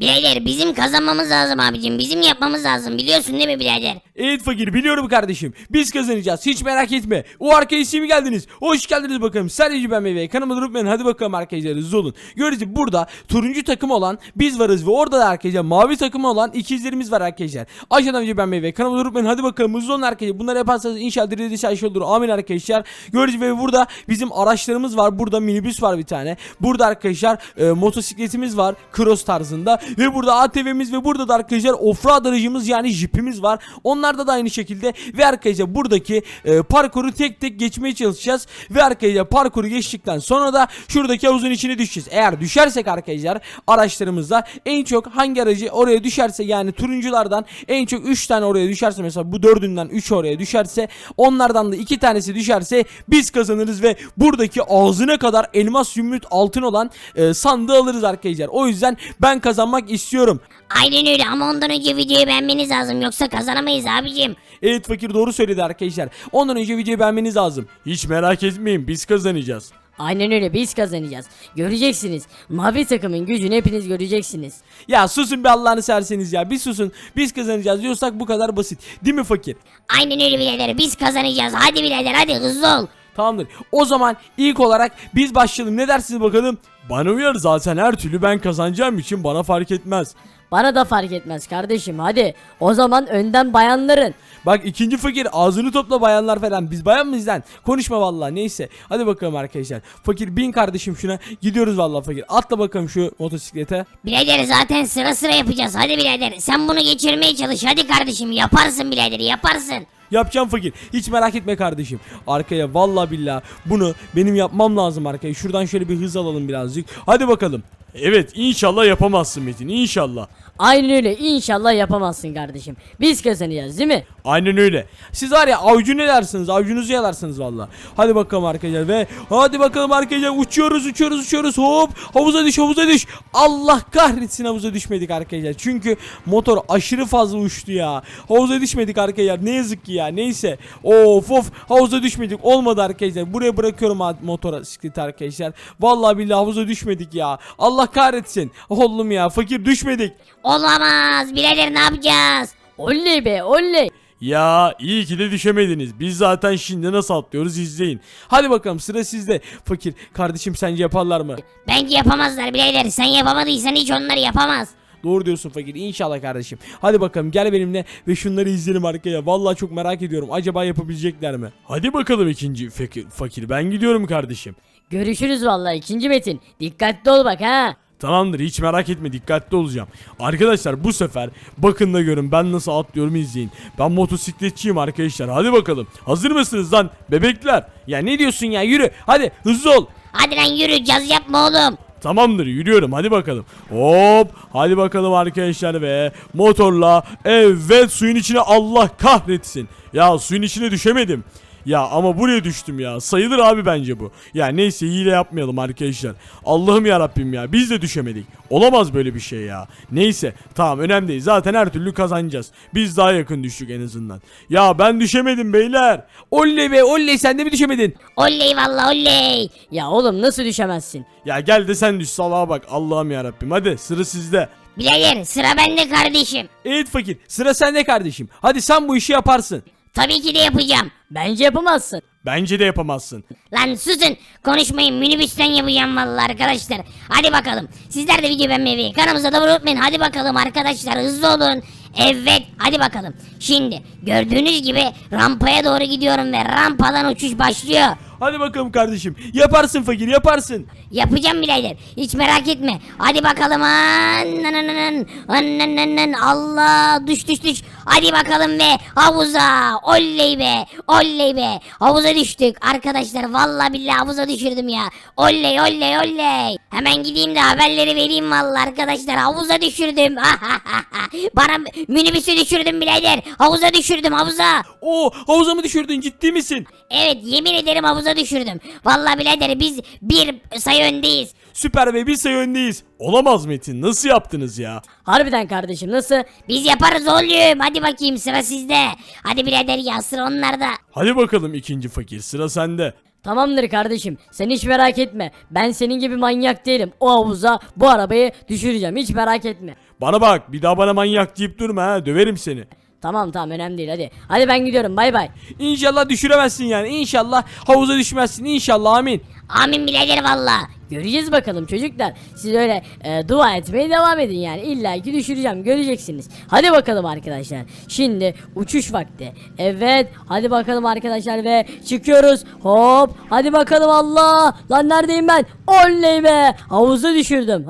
Birader bizim kazanmamız lazım abicim. Bizim yapmamız lazım. Biliyorsun değil mi birader? Evet fakir biliyorum kardeşim. Biz kazanacağız. Hiç merak etme. O arkadaşlar mi geldiniz? Hoş geldiniz bakalım. Sadece ben ve kanalıma ben hadi bakalım arkadaşlar hızlı olun. Gibi burada turuncu takım olan biz varız ve orada da arkadaşlar mavi takım olan ikizlerimiz var arkadaşlar. Aşağıdan önce ben ve kanalıma ben hadi bakalım hızlı olun arkadaşlar. Bunları yaparsanız inşallah her şey olur. Amin arkadaşlar. Gördüğünüz gibi burada bizim araçlarımız var. Burada minibüs var bir tane. Burada arkadaşlar e, motosikletimiz var. Cross tarzında. Ve burada ATV'miz ve burada da arkadaşlar offroad aracımız yani jipimiz var. Onlarda da aynı şekilde ve arkadaşlar buradaki e, parkuru tek tek geçmeye çalışacağız. Ve arkadaşlar parkuru geçtikten sonra da şuradaki havuzun içine düşeceğiz. Eğer düşersek arkadaşlar araçlarımızda en çok hangi aracı oraya düşerse yani turunculardan en çok 3 tane oraya düşerse mesela bu dördünden 3 oraya düşerse onlardan da 2 tanesi düşerse biz kazanırız ve buradaki ağzına kadar elmas zümrüt altın olan e, sandığı alırız arkadaşlar. O yüzden ben kazanmak istiyorum. Aynen öyle ama ondan önce videoyu beğenmeniz lazım. Yoksa kazanamayız abicim. Evet fakir doğru söyledi arkadaşlar. Ondan önce videoyu beğenmeniz lazım. Hiç merak etmeyin biz kazanacağız. Aynen öyle biz kazanacağız. Göreceksiniz. Mavi takımın gücünü hepiniz göreceksiniz. Ya susun bir Allah'ını serseniz ya. Bir susun. Biz kazanacağız diyorsak bu kadar basit. Değil mi fakir? Aynen öyle birader. Biz kazanacağız. Hadi birader hadi hızlı ol. Tamamdır. O zaman ilk olarak biz başlayalım. Ne dersiniz bakalım? Bana uyar zaten her türlü ben kazanacağım için bana fark etmez. Bana da fark etmez kardeşim hadi. O zaman önden bayanların. Bak ikinci fakir ağzını topla bayanlar falan. Biz bayan mıyız lan? Konuşma vallahi neyse. Hadi bakalım arkadaşlar. Fakir bin kardeşim şuna. Gidiyoruz vallahi fakir. Atla bakalım şu motosiklete. Birader zaten sıra sıra yapacağız. Hadi birader sen bunu geçirmeye çalış. Hadi kardeşim yaparsın birader yaparsın. Yapacağım fakir. Hiç merak etme kardeşim. Arkaya vallahi billah bunu benim yapmam lazım arkaya. Şuradan şöyle bir hız alalım birazcık. Hadi bakalım. Evet inşallah yapamazsın Metin inşallah. Aynen öyle inşallah yapamazsın kardeşim. Biz kazanacağız değil mi? Aynen öyle. Siz var ya avcunu yalarsınız, avcunuzu yalarsınız valla. Hadi bakalım arkadaşlar ve hadi bakalım arkadaşlar uçuyoruz, uçuyoruz, uçuyoruz. Hop havuza düş, havuza düş. Allah kahretsin havuza düşmedik arkadaşlar. Çünkü motor aşırı fazla uçtu ya. Havuza düşmedik arkadaşlar. Ne yazık ki ya. Neyse. Of of havuza düşmedik. Olmadı arkadaşlar. Buraya bırakıyorum motora bisikleti arkadaşlar. Vallahi billahi havuza düşmedik ya. Allah kahretsin. Oğlum ya fakir düşmedik. Olamaz birader ne yapacağız? Oley be oley. Ya iyi ki de düşemediniz. Biz zaten şimdi nasıl atlıyoruz izleyin. Hadi bakalım sıra sizde. Fakir kardeşim sence yaparlar mı? Bence yapamazlar birader. Sen yapamadıysan hiç onlar yapamaz. Doğru diyorsun fakir. İnşallah kardeşim. Hadi bakalım gel benimle ve şunları izleyelim arkaya. Vallahi çok merak ediyorum. Acaba yapabilecekler mi? Hadi bakalım ikinci fakir. Fakir ben gidiyorum kardeşim. Görüşürüz vallahi ikinci Metin. Dikkatli ol bak ha. Tamamdır hiç merak etme dikkatli olacağım. Arkadaşlar bu sefer bakın da görün ben nasıl atlıyorum izleyin. Ben motosikletçiyim arkadaşlar hadi bakalım. Hazır mısınız lan bebekler? Ya ne diyorsun ya yürü hadi hızlı ol. Hadi lan yürü caz yapma oğlum. Tamamdır yürüyorum hadi bakalım. Hop hadi bakalım arkadaşlar ve motorla evet suyun içine Allah kahretsin. Ya suyun içine düşemedim. Ya ama buraya düştüm ya. Sayılır abi bence bu. Ya neyse hile yapmayalım arkadaşlar. Allah'ım ya Rabbim ya. Biz de düşemedik. Olamaz böyle bir şey ya. Neyse tamam önemli değil. Zaten her türlü kazanacağız. Biz daha yakın düştük en azından. Ya ben düşemedim beyler. Oley be oley sen de mi düşemedin? Oley valla oley. Ya oğlum nasıl düşemezsin? Ya gel de sen düş salağa bak. Allah'ım ya Rabbim. Hadi sıra sizde. Birader sıra bende kardeşim. Evet fakir sıra sende kardeşim. Hadi sen bu işi yaparsın. Tabii ki de yapacağım. Bence yapamazsın. Bence de yapamazsın. Lan susun konuşmayın minibüsten yapacağım vallahi arkadaşlar. Hadi bakalım. Sizler de video beğenmeyi kanalımıza da unutmayın. Hadi bakalım arkadaşlar hızlı olun. Evet hadi bakalım. Şimdi gördüğünüz gibi rampaya doğru gidiyorum ve rampadan uçuş başlıyor. Hadi bakalım kardeşim. Yaparsın fakir yaparsın. Yapacağım birader. Hiç merak etme. Hadi bakalım. Annananın. Annananın. Allah. Düş düş düş. Hadi bakalım ve havuza. Oley be. Oley be. Havuza düştük. Arkadaşlar vallahi billahi havuza düşürdüm ya. Oley oley oley. Hemen gideyim de haberleri vereyim vallahi arkadaşlar. Havuza düşürdüm. Bana minibüsü düşürdüm birader. Havuza düşürdüm havuza. Oo havuza mı düşürdün ciddi misin? Evet yemin ederim havuza düşürdüm. Vallahi birader biz bir sayı öndeyiz. Süper ve bir sayı öndeyiz. Olamaz Metin nasıl yaptınız ya? Harbiden kardeşim nasıl? Biz yaparız oğlum. Hadi bakayım sıra sizde. Hadi birader ya sıra onlarda. Hadi bakalım ikinci fakir sıra sende. Tamamdır kardeşim. Sen hiç merak etme. Ben senin gibi manyak değilim. O havuza bu arabayı düşüreceğim. Hiç merak etme. Bana bak bir daha bana manyak deyip durma ha döverim seni. Tamam tamam önemli değil hadi. Hadi ben gidiyorum bay bay. İnşallah düşüremezsin yani. İnşallah havuza düşmezsin. İnşallah amin. Amin birader valla. Göreceğiz bakalım çocuklar. Siz öyle e, dua etmeye devam edin yani. İlla ki düşüreceğim göreceksiniz. Hadi bakalım arkadaşlar. Şimdi uçuş vakti. Evet hadi bakalım arkadaşlar ve çıkıyoruz. Hop hadi bakalım Allah. Lan neredeyim ben? Oley be. Havuza düşürdüm.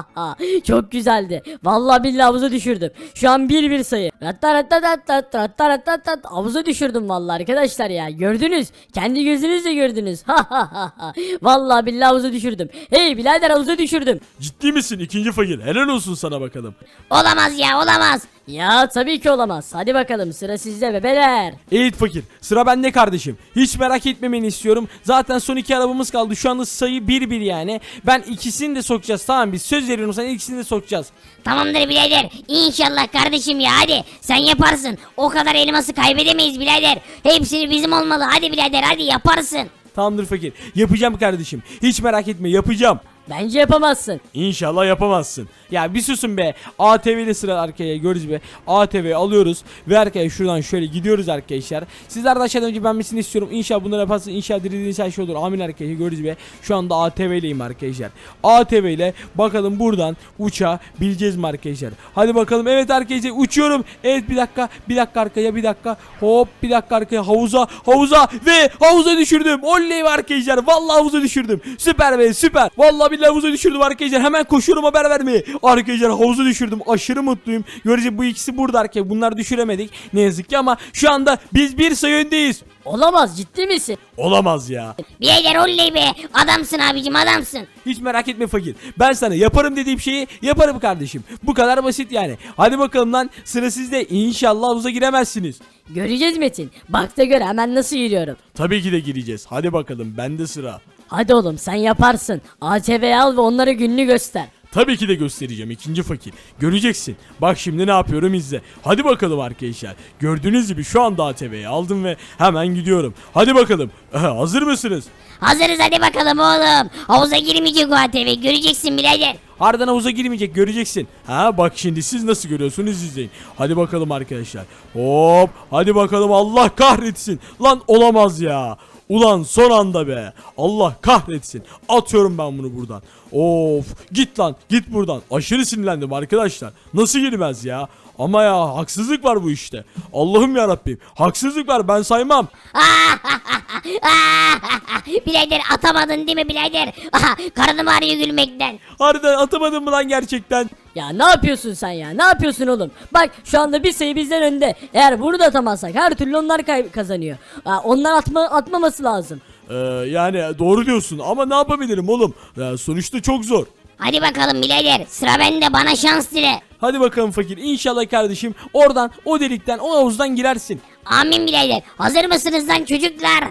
Çok güzeldi. Vallahi billahi havuza düşürdüm. Şu an bir bir sayı. Havuza düşürdüm vallahi arkadaşlar ya. Gördünüz. Kendi gözünüzle gördünüz. Vallahi billahi havuza düşürdüm. Hey birader havuza düşürdüm. Ciddi misin ikinci fakir? Helal olsun sana bakalım. Olamaz ya olamaz. Ya tabii ki olamaz. Hadi bakalım sıra sizde bebeler. Evet fakir. Sıra bende kardeşim. Hiç merak etmemeni istiyorum. Zaten son iki arabamız kaldı. Şu anda sayı 1-1 yani. Ben ikisini de sokacağız. Tamam biz söz veriyorum sana ikisini de sokacağız. Tamamdır birader. İnşallah kardeşim ya hadi. Sen yaparsın. O kadar elması kaybedemeyiz birader. Hepsi bizim olmalı. Hadi birader hadi yaparsın. Tamamdır fakir. Yapacağım kardeşim. Hiç merak etme yapacağım. Bence yapamazsın. İnşallah yapamazsın. Ya bir susun be. ATV'de sıra arkaya görürüz be. ATV alıyoruz ve arkaya şuradan şöyle gidiyoruz arkadaşlar. Sizler de aşağıdan önce beğenmesini istiyorum. İnşallah bunları yaparsın. İnşallah dilediğiniz her şey olur. Amin arkadaşlar görürüz be. Şu anda ATV'leyim arkadaşlar. ATV ile bakalım buradan uçabileceğiz mi arkadaşlar? Hadi bakalım. Evet arkadaşlar uçuyorum. Evet bir dakika. Bir dakika arkaya bir dakika. Hop bir dakika arkaya havuza havuza ve havuza düşürdüm. Oley arkadaşlar. Vallahi havuza düşürdüm. Süper be süper. Vallahi billahi havuza düşürdüm arkadaşlar. Hemen koşuyorum haber vermeye. Arkadaşlar havuza düşürdüm. Aşırı mutluyum. Görece bu ikisi burada arkadaşlar. Bunlar düşüremedik. Ne yazık ki ama şu anda biz bir sayı öndeyiz. Olamaz ciddi misin? Olamaz ya. Birader oley be. Adamsın abicim adamsın. Hiç merak etme fakir. Ben sana yaparım dediğim şeyi yaparım kardeşim. Bu kadar basit yani. Hadi bakalım lan sıra sizde. İnşallah havuza giremezsiniz. Göreceğiz Metin. Bak da gör hemen nasıl yürüyorum. Tabii ki de gireceğiz. Hadi bakalım bende sıra. Hadi oğlum sen yaparsın. ATV'yi al ve onlara gününü göster. Tabii ki de göstereceğim ikinci fakir. Göreceksin. Bak şimdi ne yapıyorum izle. Hadi bakalım arkadaşlar. Gördüğünüz gibi şu anda ATV'yi aldım ve hemen gidiyorum. Hadi bakalım. Hazır mısınız? Hazırız hadi bakalım oğlum. Havuza girmeyecek o ATV. Göreceksin birader. Ardından havuza girmeyecek göreceksin. Ha bak şimdi siz nasıl görüyorsunuz izleyin. Hadi bakalım arkadaşlar. Hop hadi bakalım Allah kahretsin. Lan olamaz ya. Ulan son anda be. Allah kahretsin. Atıyorum ben bunu buradan. Of git lan git buradan. Aşırı sinirlendim arkadaşlar. Nasıl girmez ya? Ama ya haksızlık var bu işte. Allah'ım ya Rabbim. Haksızlık var ben saymam. birader atamadın değil mi? Aha, Karnım ağrıyor gülmekten. Harbiden atamadım mı lan gerçekten? Ya ne yapıyorsun sen ya? Ne yapıyorsun oğlum? Bak şu anda bir sayı bizden önde. Eğer bunu da atamazsak her türlü onlar kazanıyor. Onlar atma atmaması lazım. Ee, yani doğru diyorsun ama ne yapabilirim oğlum? Ya, sonuçta çok zor. Hadi bakalım birader. Sıra bende bana şans dile. Hadi bakalım fakir. İnşallah kardeşim oradan o delikten o havuzdan girersin. Amin birader. Hazır mısınız lan çocuklar?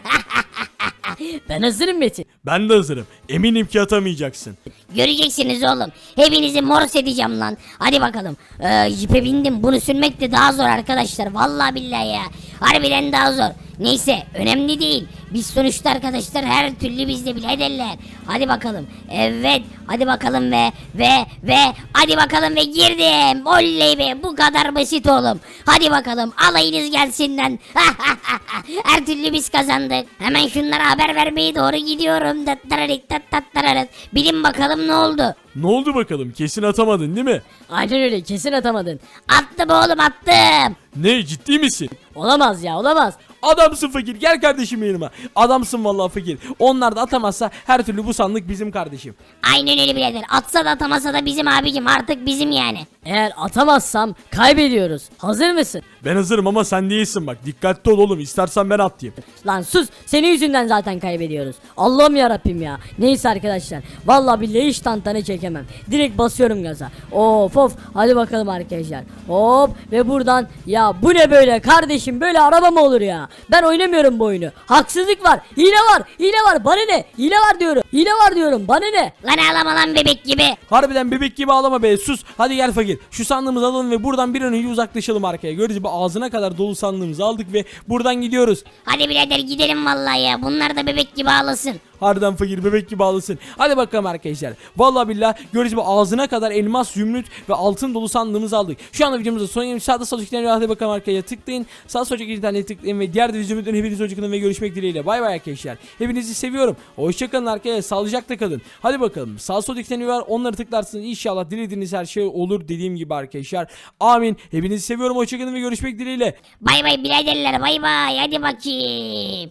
Ben hazırım Metin. Ben de hazırım. Eminim ki atamayacaksın. Göreceksiniz oğlum. Hepinizi mors edeceğim lan. Hadi bakalım. Ee, jipe bindim. Bunu sürmek de daha zor arkadaşlar. Vallahi billahi ya. Harbiden daha zor. Neyse önemli değil. Biz sonuçta arkadaşlar her türlü bizde biraderler. Hadi bakalım. Evet. Hadi bakalım ve ve ve hadi bakalım ve girdim. Oley be bu kadar basit oğlum. Hadi bakalım alayınız gelsinden. her türlü biz kazandık. Hemen şunlara haber vermeye doğru gidiyorum. Dattararit, dattararit. Bilin bakalım ne oldu? Ne oldu bakalım? Kesin atamadın değil mi? Aynen öyle kesin atamadın. Attım oğlum attım. Ne ciddi misin? Olamaz ya olamaz. Adamsın fakir. Gel kardeşim yanıma. Adamsın vallahi fakir. Onlar da atamazsa her türlü bu sandık bizim kardeşim. Aynen öyle birader. Atsa da atamasa da bizim abicim artık bizim yani. Eğer atamazsam kaybediyoruz. Hazır mısın? Ben hazırım ama sen değilsin bak. Dikkatli ol oğlum. İstersen ben atayım. Lan sus senin yüzünden zaten kaybediyoruz. Allah'ım ya Rabbim ya. Neyse arkadaşlar. Vallahi billahi hiç tantane çekemem. Direkt basıyorum gaza. Of of hadi bakalım arkadaşlar. Hop ve buradan ya bu ne böyle kardeşim böyle araba mı olur ya? Ben oynamıyorum bu oyunu. Haksızlık var. Hile var. Hile var. Bana ne? Hile var diyorum. Hile var diyorum. Bana ne? Lan ağlama lan bebek gibi. Harbiden bebek gibi ağlama be sus. Hadi gel fakir. Şu sandığımızı alalım ve buradan bir an önce uzaklaşalım arkaya. Görücü bu ağzına kadar dolu sandığımızı aldık ve buradan gidiyoruz. Hadi birader gidelim vallahi ya. Bunlar da bebek gibi ağlasın. Harbiden fakir bebek gibi ağlasın. Hadi bakalım arkadaşlar. Vallahi billah gördüğünüz gibi ağzına kadar elmas, zümrüt ve altın dolu sandığımızı aldık. Şu anda videomuzda son yemiş. Sağda sol üstten hadi bakalım arkaya tıklayın. Sağ sol iki tane tıklayın ve diğer de videomuzdan hepiniz hoşçakalın ve görüşmek dileğiyle. Bay bay arkadaşlar. Hepinizi seviyorum. Hoşçakalın arkadaşlar. Sağlıcakla kalın. Hadi bakalım. Sağ sol tane var. Onları tıklarsınız. İnşallah dilediğiniz her şey olur dediğim gibi arkadaşlar. Amin. Hepinizi seviyorum. Hoşçakalın ve görüşmek dileğiyle. Bay bay biraderler bay bay hadi bakayım.